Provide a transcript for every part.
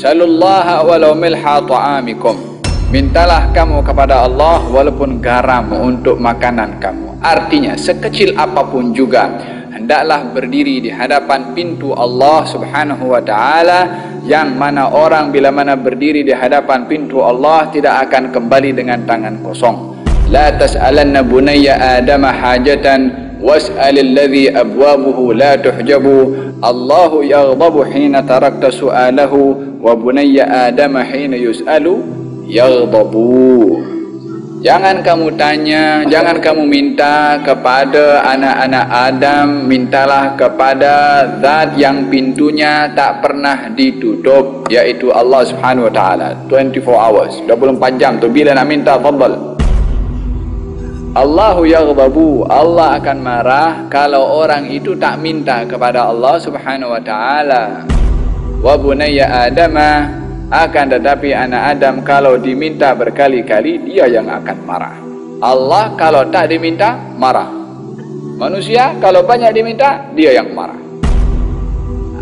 Salullaha walau milha ta'amikum. Mintalah kamu kepada Allah walaupun garam untuk makanan kamu. Artinya sekecil apapun juga hendaklah berdiri di hadapan pintu Allah Subhanahu wa taala yang mana orang bila mana berdiri di hadapan pintu Allah tidak akan kembali dengan tangan kosong. La tas'alanna bunayya adama hajatan ladzi abwabuhu la tuhjabu. Allahu yaghdabu hina tarakta su'alahu wa bunayya adama hina yus'alu yaghdabu Jangan kamu tanya, jangan kamu minta kepada anak-anak Adam, mintalah kepada zat yang pintunya tak pernah ditutup, yaitu Allah Subhanahu wa taala. 24 hours, 24 jam tu bila nak minta fadal. Allahu yaghdabu, Allah akan marah kalau orang itu tak minta kepada Allah Subhanahu wa taala. Wa bunayya Adamah akan tetapi anak Adam kalau diminta berkali-kali dia yang akan marah. Allah kalau tak diminta marah. Manusia kalau banyak diminta dia yang marah.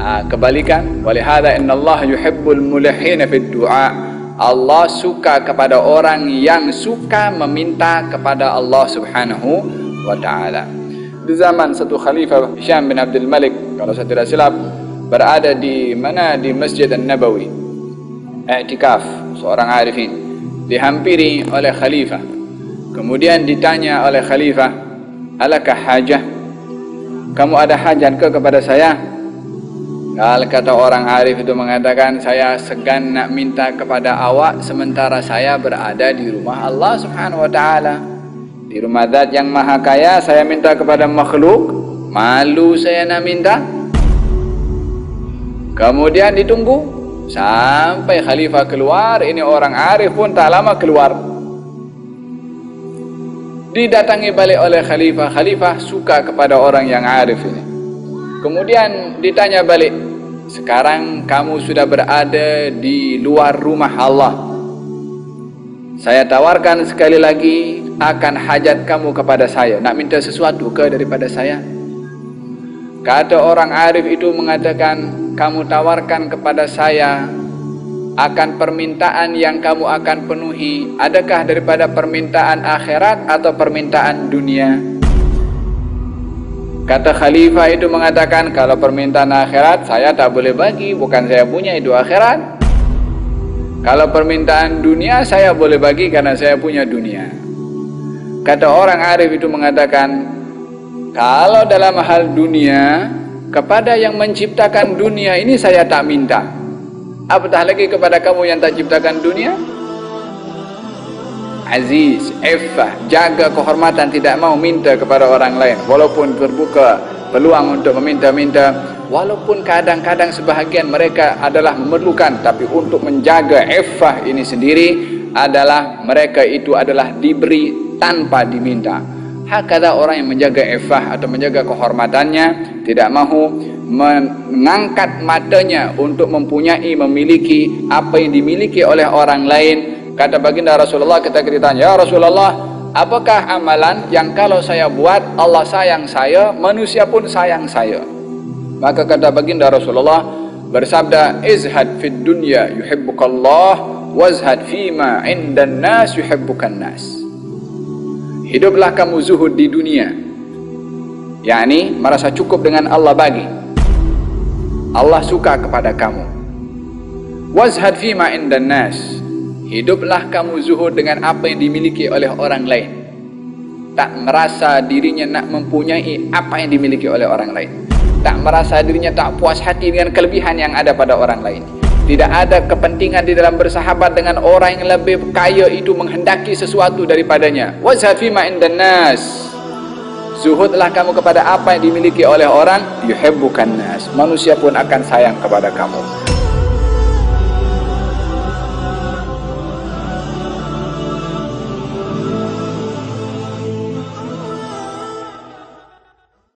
Ha, kebalikan walihada innallaha yuhibbul mulihina fid du'a. Allah suka kepada orang yang suka meminta kepada Allah Subhanahu wa taala. Di zaman satu khalifah Hisham bin Abdul Malik kalau saya tidak silap berada di mana? Di Masjid An-Nabawi. I'tikaf seorang arifin dihampiri oleh khalifah. Kemudian ditanya oleh khalifah alakah hajah? Kamu ada hajat ke kepada saya Kalau kata orang arif itu mengatakan saya segan nak minta kepada awak sementara saya berada di rumah Allah Subhanahu wa taala. Di rumah zat yang maha kaya saya minta kepada makhluk, malu saya nak minta. Kemudian ditunggu Sampai khalifah keluar, ini orang arif pun tak lama keluar. Didatangi balik oleh khalifah, khalifah suka kepada orang yang arif ini. Kemudian ditanya balik, sekarang kamu sudah berada di luar rumah Allah. Saya tawarkan sekali lagi akan hajat kamu kepada saya. Nak minta sesuatu ke daripada saya? Kata orang arif itu mengatakan, kamu tawarkan kepada saya akan permintaan yang kamu akan penuhi adakah daripada permintaan akhirat atau permintaan dunia kata khalifah itu mengatakan kalau permintaan akhirat saya tak boleh bagi bukan saya punya itu akhirat. Kalau permintaan dunia saya boleh bagi karena saya punya dunia. Kata orang arif itu mengatakan kalau dalam hal dunia kepada yang menciptakan dunia ini saya tak minta. Apatah lagi kepada kamu yang tak ciptakan dunia aziz, effah, jaga kehormatan tidak mau minta kepada orang lain walaupun terbuka peluang untuk meminta-minta walaupun kadang-kadang sebahagian mereka adalah memerlukan tapi untuk menjaga effah ini sendiri adalah mereka itu adalah diberi tanpa diminta Hakada orang yang menjaga ifah atau menjaga kehormatannya tidak mahu mengangkat matanya untuk mempunyai memiliki apa yang dimiliki oleh orang lain. Kata baginda Rasulullah kita ditanya, "Ya Rasulullah, apakah amalan yang kalau saya buat Allah sayang saya, manusia pun sayang saya?" Maka kata baginda Rasulullah bersabda, "Izhad fid dunya yuhibbukallah, wazhad fima 'indan nas yuhibbukan nas." hiduplah kamu zuhud di dunia yakni merasa cukup dengan Allah bagi Allah suka kepada kamu wazhad fima indan nas hiduplah kamu zuhud dengan apa yang dimiliki oleh orang lain tak merasa dirinya nak mempunyai apa yang dimiliki oleh orang lain tak merasa dirinya tak puas hati dengan kelebihan yang ada pada orang lain tidak ada kepentingan di dalam bersahabat dengan orang yang lebih kaya itu menghendaki sesuatu daripadanya. Wazafi ma indan nas. Zuhudlah kamu kepada apa yang dimiliki oleh orang, yuhibbukan nas. Manusia pun akan sayang kepada kamu.